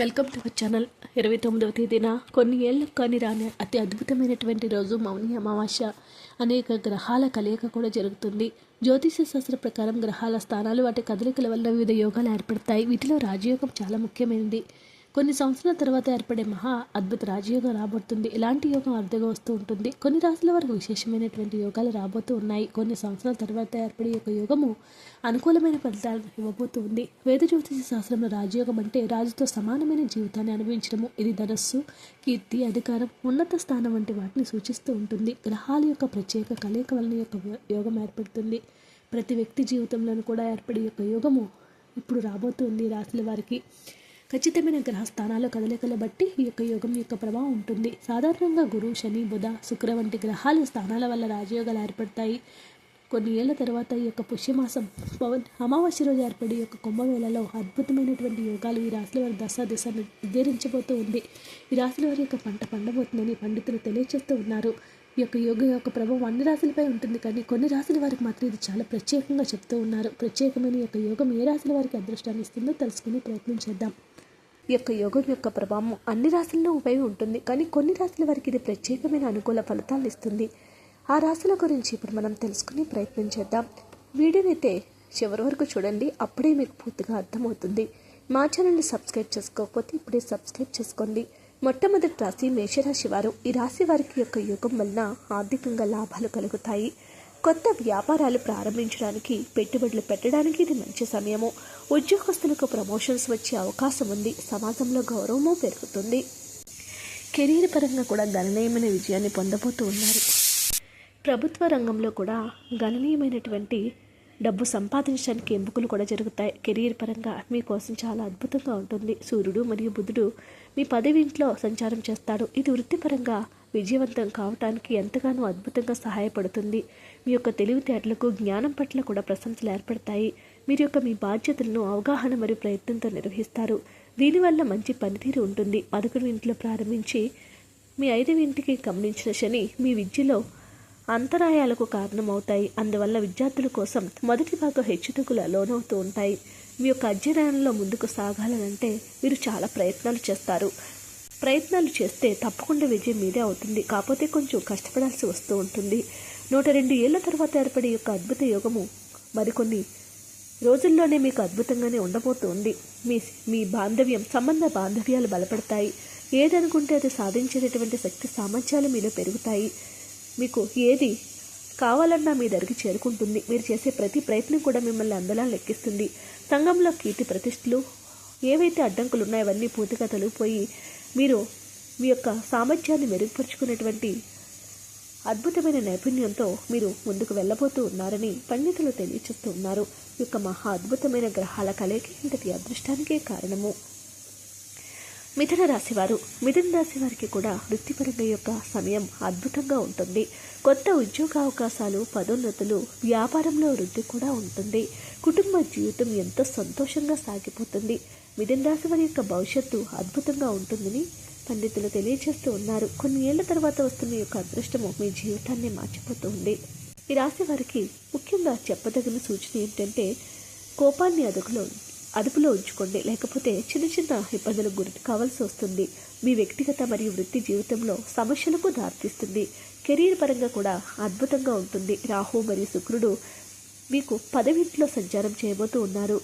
Welcome to our channel. ఇరవై తొమ్మిదవ తేదీన కొన్ని ఏళ్ళకు కానీ రాని అతి అద్భుతమైనటువంటి రోజు మౌని అమావాస్య. అనేక గ్రహాల కలయిక కూడా జరుగుతుంది. జ్యోతిష శాస్త్ర ప్రకారం గ్రహాల స్థానాలు వాటి కదలికల వల్ల వివిధ యోగాలు ఏర్పడతాయి. వీటిలో రాజయోగం చాలా ముఖ్యమైనది. కొన్ని సంవత్సరాల తర్వాత ఏర్పడే మహా అద్భుత రాజయోగం రాబోతుంది. ఇలాంటి యోగం అరుదుగా వస్తూ ఉంటుంది. కొన్ని రాశుల వరకు విశేషమైనటువంటి యోగాలు రాబోతూ ఉన్నాయి. కొన్ని సంవత్సరాల తర్వాత ఏర్పడే యొక్క యోగము అనుకూలమైన ఫలితాలను ఇవ్వబోతూ ఉంది. వేద జ్యోతిష శాస్త్రంలో రాజయోగం అంటే రాజుతో సమానమైన జీవితాన్ని అనుభవించడము. ఇది ధనస్సు కీర్తి అధికారం ఉన్నత స్థానం వంటి వాటిని సూచిస్తూ ఉంటుంది. గ్రహాల యొక్క ప్రత్యేక కలయిక వలన యొక్క యోగం ఏర్పడుతుంది. ప్రతి వ్యక్తి జీవితంలోనూ కూడా ఏర్పడే యొక్క యోగము ఇప్పుడు రాబోతుంది ఈ రాశుల వారికి. ఖచ్చితమైన గ్రహ స్థానాల కదలికల బట్టి ఈ యొక్క యోగం యొక్క ప్రభావం ఉంటుంది. సాధారణంగా గురు శని బుధ శుక్ర వంటి గ్రహాల స్థానాల వల్ల రాజయోగాలు ఏర్పడతాయి. కొన్ని ఏళ్ళ తర్వాత ఈ యొక్క పుష్యమాసం పవన్ అమావాస్య రోజు ఏర్పడే యొక్క కుంభమేళలో అద్భుతమైనటువంటి యోగాలు ఈ రాశుల వారి దశ దిశ నిర్ధరించబోతూ ఉంది. ఈ రాశుల వారి యొక్క పంట పండబోతుందని పండితులు తెలియజేస్తూ ఉన్నారు. ఈ యొక్క యోగ యొక్క ప్రభావం అన్ని రాశులపై ఉంటుంది కానీ కొన్ని రాశుల వారికి మాత్రం ఇది చాలా ప్రత్యేకంగా చెప్తూ ఉన్నారు. ప్రత్యేకమైన యొక్క యోగం ఏ రాశుల వారికి అదృష్టాన్ని ఇస్తుందో తెలుసుకునే ప్రయత్నం చేద్దాం. ఈ యొక్క యోగం యొక్క ప్రభావం అన్ని రాశుల్లో ఉపయోగం ఉంటుంది. కానీ కొన్ని రాశుల వారికి ఇది ప్రత్యేకమైన అనుకూల ఫలితాలు ఇస్తుంది. ఆ రాశుల గురించి ఇప్పుడు మనం తెలుసుకునే ప్రయత్నం చేద్దాం. వీడియోనైతే చివరి వరకు చూడండి. అప్పుడే మీకు పూర్తిగా అర్థమవుతుంది. మా ఛానల్ని సబ్స్క్రైబ్ చేసుకోకపోతే ఇప్పుడే సబ్స్క్రైబ్ చేసుకోండి. మొట్టమొదటి రాశి మేషరాశి వారు. ఈ రాశి వారికి యొక్క యోగం వలన ఆర్థికంగా లాభాలు కలుగుతాయి. కొత్త వ్యాపారాలు ప్రారంభించడానికి పెట్టుబడులు పెట్టడానికి ఇది మంచి సమయము. ఉద్యోగస్తులకు ప్రమోషన్స్ వచ్చే అవకాశం ఉంది. సమాజంలో గౌరవము పెరుగుతుంది. కెరీర్ పరంగా కూడా గణనీయమైన విజయాన్ని పొందబోతూ ఉన్నారు. ప్రభుత్వ రంగంలో కూడా గణనీయమైనటువంటి డబ్బు సంపాదించడానికి ఎంపికలు కూడా జరుగుతాయి. కెరీర్ పరంగా మీకోసం చాలా అద్భుతంగా ఉంటుంది. సూర్యుడు మరియు బుధుడు మీ పదవి ఇంట్లో సంచారం చేస్తాడు ఇది వృత్తిపరంగా విజయవంతం కావటానికి ఎంతగానో అద్భుతంగా సహాయపడుతుంది. మీ యొక్క తెలివితేటలకు జ్ఞానం పట్ల కూడా ప్రశంసలు ఏర్పడతాయి. మీరు యొక్క మీ బాధ్యతలను అవగాహన మరియు ప్రయత్నంతో నిర్వహిస్తారు. దీనివల్ల మంచి పనితీరు ఉంటుంది. పదకొండు ఇంట్లో ప్రారంభించి మీ ఐదవ ఇంటికి గమనించిన శని మీ విద్యలో అంతరాయాలకు కారణమవుతాయి. అందువల్ల విద్యార్థుల కోసం మొదటి భాగం హెచ్చుతగ్గుల లోనవుతూ ఉంటాయి. మీ యొక్క అధ్యయనంలో ముందుకు సాగాలనంటే మీరు చాలా ప్రయత్నాలు చేస్తారు. ప్రయత్నాలు చేస్తే తప్పకుండా విజయం మీదే అవుతుంది. కాకపోతే కొంచెం కష్టపడాల్సి వస్తూ ఉంటుంది. నూట రెండు ఏళ్ళ తర్వాత ఏర్పడే యొక్క అద్భుత యోగము మరికొన్ని రోజుల్లోనే మీకు అద్భుతంగానే ఉండబోతోంది. మీ మీ బాంధవ్యం సంబంధ బాంధవ్యాలు బలపడతాయి. ఏదనుకుంటే అది సాధించేటటువంటి శక్తి సామర్థ్యాలు మీలో పెరుగుతాయి. మీకు ఏది కావాలన్నా మీ దగ్గరికి చేరుకుంటుంది. మీరు చేసే ప్రతి ప్రయత్నం కూడా మిమ్మల్ని అందలా లెక్కిస్తుంది. సంఘంలో కీర్తి ప్రతిష్టలు ఏవైతే అడ్డంకులు ఉన్నాయో అవన్నీ పూర్తిగా తొలగిపోయి మీరు మీ యొక్క సామర్థ్యాన్ని మెరుగుపరుచుకునేటువంటి అద్భుతమైన నైపుణ్యంతో మీరు ముందుకు వెళ్ళబోతూ ఉన్నారని పండితులు తెలియచేస్తూ ఉన్నారు. ఈ యొక్క మహా అద్భుతమైన గ్రహాల కలయిక ఇంతటి అదృష్టానికే కారణము. మిథున రాశి వారు మిథున రాశి వారికి కూడా వృత్తిపరంగా యొక్క సమయం అద్భుతంగా ఉంటుంది. కొత్త ఉద్యోగ అవకాశాలు పదోన్నతులు వ్యాపారంలో వృద్ధి కూడా ఉంటుంది. కుటుంబ జీవితం ఎంతో సంతోషంగా సాగిపోతుంది. మిథున రాశి వారి యొక్క భవిష్యత్తు అద్భుతంగా ఉంటుందని పండితులు తెలియజేస్తూ ఉన్నారు. కొన్ని ఏళ్ళ తర్వాత వస్తున్న యొక్క అదృష్టము మీ జీవితాన్ని మార్చిపోతుంది. ఈ రాశి వారికి ముఖ్యంగా చెప్పదగిన సూచన ఏంటంటే కోపాన్ని అదుపులో అదుపులో ఉంచుకోండి. లేకపోతే చిన్న చిన్న ఇబ్బందులకు గురి కావాల్సి వస్తుంది. మీ వ్యక్తిగత మరియు వృత్తి జీవితంలో సమస్యలకు దారితీస్తుంది. కెరీర్ పరంగా కూడా అద్భుతంగా ఉంటుంది. రాహు మరియు శుక్రుడు మీకు పదవింట్లో సంచారం చేయబోతూ ఉన్నారు.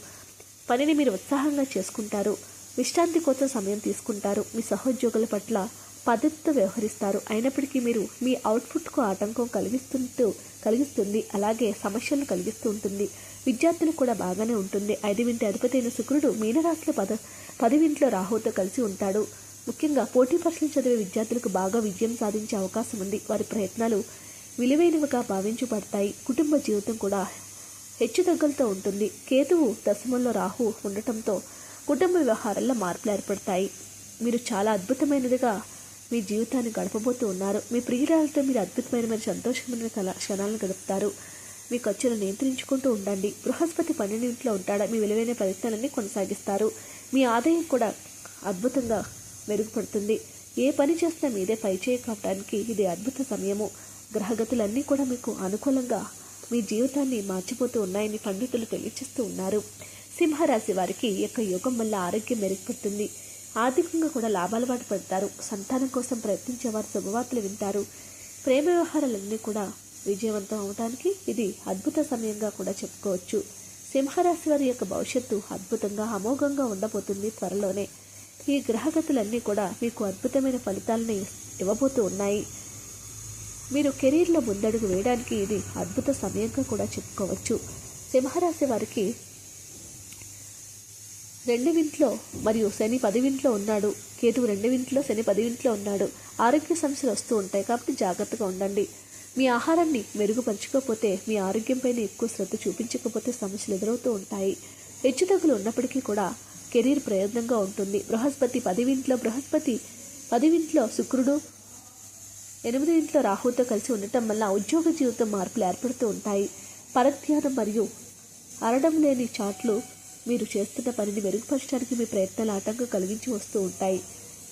పనిని మీరు ఉత్సాహంగా చేసుకుంటారు. విశ్రాంతి కోసం సమయం తీసుకుంటారు. మీ సహోద్యోగుల పట్ల పద్ధతితో వ్యవహరిస్తారు. అయినప్పటికీ మీరు మీ అవుట్పుట్కు ఆటంకం కలిగిస్తుంటూ కలిగిస్తుంది. అలాగే సమస్యలను కలిగిస్తూ ఉంటుంది. విద్యార్థులకు కూడా బాగానే ఉంటుంది. ఐదువింటి అధిపతైన శుక్రుడు మీనరాశిలో పద పదివింట్లో రాహుతో కలిసి ఉంటాడు. ముఖ్యంగా పోటీ పరీక్షలు చదివే విద్యార్థులకు బాగా విజయం సాధించే అవకాశం ఉంది. వారి ప్రయత్నాలు విలువైనవిగా భావించబడతాయి. కుటుంబ జీవితం కూడా హెచ్చుతగ్గులతో ఉంటుంది. కేతువు దశమంలో రాహు ఉండటంతో కుటుంబ వ్యవహారాల్లో మార్పులు ఏర్పడతాయి. మీరు చాలా అద్భుతమైనదిగా మీ జీవితాన్ని గడపబోతూ ఉన్నారు. మీ ప్రియురాలతో మీరు అద్భుతమైన సంతోషమైన కళ క్షణాలను గడుపుతారు. మీ ఖర్చులను నియంత్రించుకుంటూ ఉండండి. బృహస్పతి పన్నెండింట్లో ఉంటాడా. మీ విలువైన ప్రయత్నాలన్నీ కొనసాగిస్తారు. మీ ఆదాయం కూడా అద్భుతంగా మెరుగుపడుతుంది. ఏ పని చేసినా మీదే పైచేయి కావడానికి ఇది అద్భుత సమయము. గ్రహగతులన్నీ కూడా మీకు అనుకూలంగా మీ జీవితాన్ని మార్చిపోతూ ఉన్నాయని పండితులు తెలియచేస్తూ ఉన్నారు. సింహరాశి వారికి యొక్క యోగం వల్ల ఆరోగ్యం మెరుగుపడుతుంది. ఆర్థికంగా కూడా లాభాల బాట పడతారు. సంతానం కోసం ప్రయత్నించే వారు శుభవార్తలు వింటారు. ప్రేమ వ్యవహారాలన్నీ కూడా విజయవంతం అవడానికి ఇది అద్భుత సమయంగా కూడా చెప్పుకోవచ్చు. సింహరాశి వారి యొక్క భవిష్యత్తు అద్భుతంగా అమోఘంగా ఉండబోతుంది త్వరలోనే. ఈ గ్రహగతులన్నీ కూడా మీకు అద్భుతమైన ఫలితాలని ఇవ్వబోతూ ఉన్నాయి. మీరు కెరీర్లో ముందడుగు వేయడానికి ఇది అద్భుత సమయంగా కూడా చెప్పుకోవచ్చు. సింహరాశి వారికి రెండవింట్లో మరియు శని పదివింట్లో ఉన్నాడు. కేతువు రెండవింట్లో శని పదివింట్లో ఉన్నాడు. ఆరోగ్య సమస్యలు వస్తూ ఉంటాయి కాబట్టి జాగ్రత్తగా ఉండండి. మీ ఆహారాన్ని మెరుగుపరచుకోకపోతే మీ ఆరోగ్యంపైన ఎక్కువ శ్రద్ధ చూపించకపోతే సమస్యలు ఎదురవుతూ ఉంటాయి. హెచ్చుతగ్గులు ఉన్నప్పటికీ కూడా కెరీర్ ప్రయోజనంగా ఉంటుంది. బృహస్పతి పదివింట్లో బృహస్పతి పదివింట్లో శుక్రుడు ఎనిమిది ఇంట్లో రాహుతో కలిసి ఉండటం వల్ల ఉద్యోగ జీవితం మార్పులు ఏర్పడుతూ ఉంటాయి. పరధ్యానం మరియు అరడం లేని చాట్లు మీరు చేస్తున్న పనిని మెరుగుపరచడానికి మీ ప్రయత్నాలు ఆటంకం కలిగించి వస్తూ ఉంటాయి.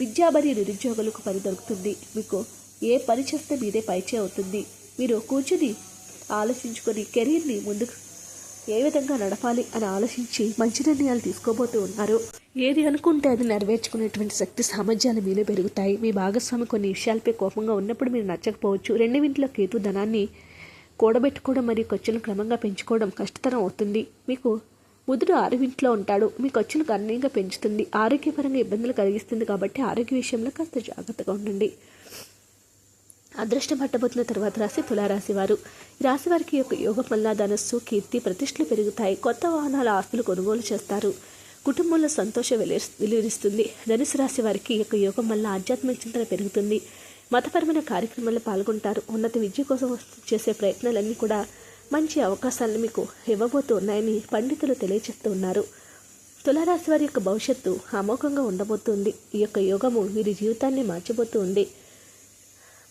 విద్యా మరియు నిరుద్యోగులకు పని దొరుకుతుంది. మీకు ఏ పని చేస్తే మీదే పైచే అవుతుంది. మీరు కూర్చుని ఆలోచించుకొని కెరీర్ని ముందుకు ఏ విధంగా నడపాలి అని ఆలోచించి మంచి నిర్ణయాలు తీసుకోబోతూ ఉన్నారు. ఏది అనుకుంటే అది నెరవేర్చుకునేటువంటి శక్తి సామర్థ్యాలు మీలో పెరుగుతాయి. మీ భాగస్వామి కొన్ని విషయాలపై కోపంగా ఉన్నప్పుడు మీరు నచ్చకపోవచ్చు. రెండవింటిలో కేతు ధనాన్ని కూడబెట్టుకోవడం మరియు ఖర్చులను క్రమంగా పెంచుకోవడం కష్టతరం అవుతుంది. మీకు బుధుడు ఆరువింట్లో ఉంటాడు. మీ ఖర్చులు గణనీయంగా పెంచుతుంది. ఆరోగ్యపరంగా ఇబ్బందులు కలిగిస్తుంది కాబట్టి ఆరోగ్య విషయంలో కాస్త జాగ్రత్తగా ఉండండి. అదృష్టం పట్టబోతున్న తర్వాత రాశి తులారాశి వారు. ఈ రాశి వారికి యొక్క యోగ మల్లా ధనస్సు కీర్తి ప్రతిష్టలు పెరుగుతాయి. కొత్త వాహనాల ఆస్తులు కొనుగోలు చేస్తారు. కుటుంబంలో సంతోషం వెలి వెలువరిస్తుంది ధనుసు రాశి వారికి ఈ యొక్క యోగం వల్ల ఆధ్యాత్మిక చింతన పెరుగుతుంది. మతపరమైన కార్యక్రమాల్లో పాల్గొంటారు. ఉన్నత విద్య కోసం చేసే ప్రయత్నాలన్నీ కూడా మంచి అవకాశాలను మీకు ఇవ్వబోతూ ఉన్నాయని పండితులు తెలియజేస్తూ ఉన్నారు. తులారాశి వారి యొక్క భవిష్యత్తు అమోఘంగా ఉండబోతుంది. ఈ యొక్క యోగము వీరి జీవితాన్ని మార్చబోతూ ఉంది.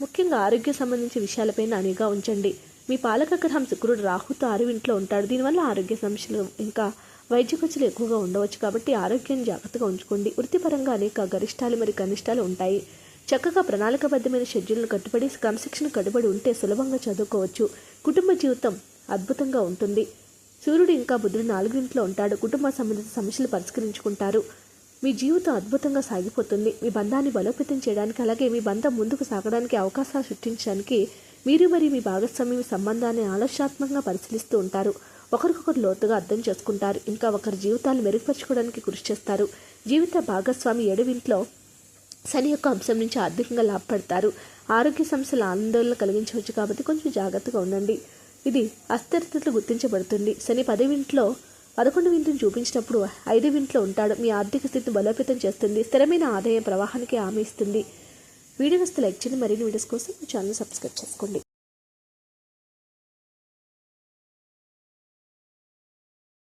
ముఖ్యంగా ఆరోగ్య సంబంధించిన విషయాలపైన నానిగా ఉంచండి. మీ పాలక గ్రహం శుక్రుడు రాహుతో ఆరువింట్లో ఉంటాడు. దీనివల్ల ఆరోగ్య సమస్యలు ఇంకా వైద్య ఖర్చులు ఎక్కువగా ఉండవచ్చు కాబట్టి ఆరోగ్యాన్ని జాగ్రత్తగా ఉంచుకోండి. వృత్తిపరంగా అనేక గరిష్టాలు మరియు కనిష్టాలు ఉంటాయి. చక్కగా ప్రణాళికబద్ధమైన షెడ్యూల్ను కట్టుబడి క్రమశిక్షణ కట్టుబడి ఉంటే సులభంగా చదువుకోవచ్చు. కుటుంబ జీవితం అద్భుతంగా ఉంటుంది. సూర్యుడు ఇంకా బుధుడు నాలుగింట్లో ఉంటాడు. కుటుంబ సంబంధిత సమస్యలు పరిష్కరించుకుంటారు. మీ జీవితం అద్భుతంగా సాగిపోతుంది. మీ బంధాన్ని బలోపేతం చేయడానికి అలాగే మీ బంధం ముందుకు సాగడానికి అవకాశాలు సృష్టించడానికి మీరు మరియు మీ భాగస్వామి మీ సంబంధాన్ని ఆలోచనాత్మకంగా పరిశీలిస్తూ ఉంటారు. ఒకరికొకరు లోతుగా అర్థం చేసుకుంటారు. ఇంకా ఒకరి జీవితాలు మెరుగుపరచుకోవడానికి కృషి చేస్తారు. జీవిత భాగస్వామి ఏడువింట్లో శని యొక్క అంశం నుంచి ఆర్థికంగా లాభపడతారు. ఆరోగ్య సమస్యలు ఆందోళన కలిగించవచ్చు కాబట్టి కొంచెం జాగ్రత్తగా ఉండండి. ఇది అస్థిరతలు గుర్తించబడుతుంది. శని పదవింట్లో పదకొండు వింటిని చూపించినప్పుడు ఐదు వింట్లో ఉంటాడు. మీ ఆర్థిక స్థితిని బలోపేతం చేస్తుంది. స్థిరమైన ఆదాయ ప్రవాహానికి హామీ ఇస్తుంది. వీడియో వస్తే లైక్ చేయండి. మరిన్ని వీడియోస్ కోసం ఛానల్ సబ్స్క్రైబ్ చేసుకోండి.